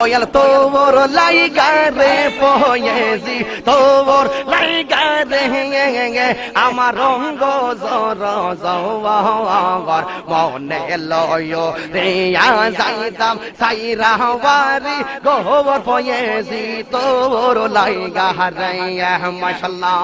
দয়াল তোর লাইগা রে পয়েছি তোর লাইগা রে আমার রঙ্গ জর জওয়ার মনে লয় রে যাইতাম সাইরা বাড়ি গোবর পয়েছি তোর লাইগা রে মাশাল্লাহ।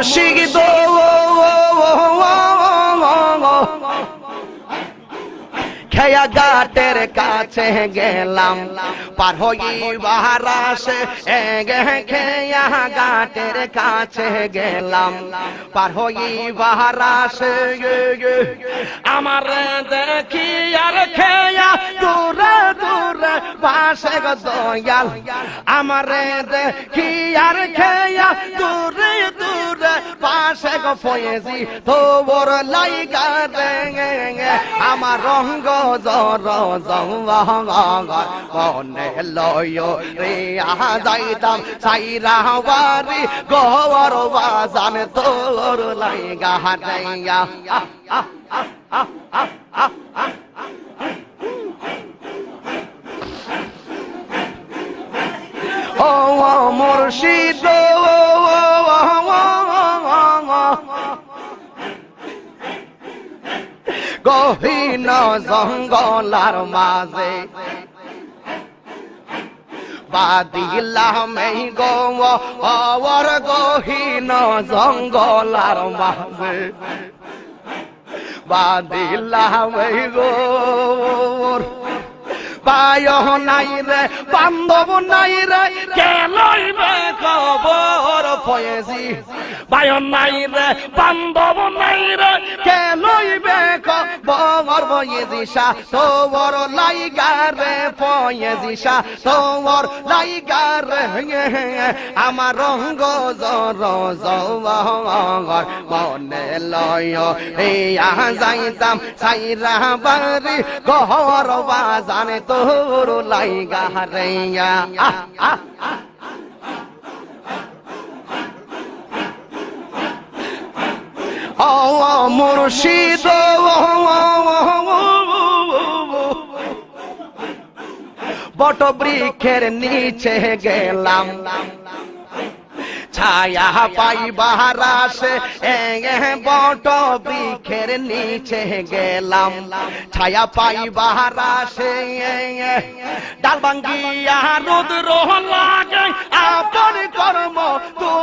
মুর্শিদ খেয়া গাটের কাছে গেলাম। পার হইবার আসে খেয়া গাটের কাছে গেলাম। পার হইবার আসে আমার দেখি আর খেয়া দূরে দূরে গো দয়াল। আমার দেখি আর খেয়া দূরে ফয়েজি তোর লাইগা রে আমার রঙ্গ জর লয় রে আহা সাইরা বাড়ি গহর বাজান, তোর লাইগা হারাইয়া ও মুর্শিদ গহীন জঙ্গলার মাঝে। বাদিলাম এই গো অবর গহীন জঙ্গলার মাঝে। বাদিলাম এই গো পায় নাই রে, বান্ধব নাই রে কেলইবে খবর পয়েছি পায় নাই রে, বান্ধব খবর পয়েছি সা তোর লাইগা রে পয়েছি সা তোর লাইগা রে আমার রঙ্গ জর জর মনে লয় আহ যাইতাম সাইরা বাড়ি, গহর বাজানে তোর লাইগা হারাইয়া আহ আহ আহ। মুর্শিদ বট বৃক্ষের নিচে গেলাম। ছায়া পাইবার আসে বট বৃক্ষের নিচে গেলাম। ছায়া পাইবার আসে ডাল ভাঙ্গিয়া রোদ লাগে, আপন কর্ম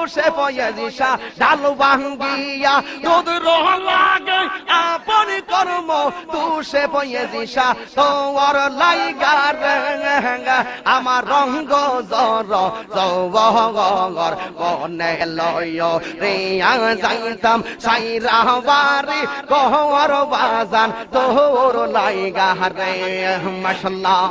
তুষে পয়েজিসা ডাল ভাঙ্গিয়া রোদ লাগে, আপন কর্ম তুষে পয়েজিসা তোর লাইগার আমার রঙ্গ জর জর মনে লয় রে যাইতাম সাইরা বাড়ি কহর বাজান, তোর লাইগা রে মাসাল্লাহ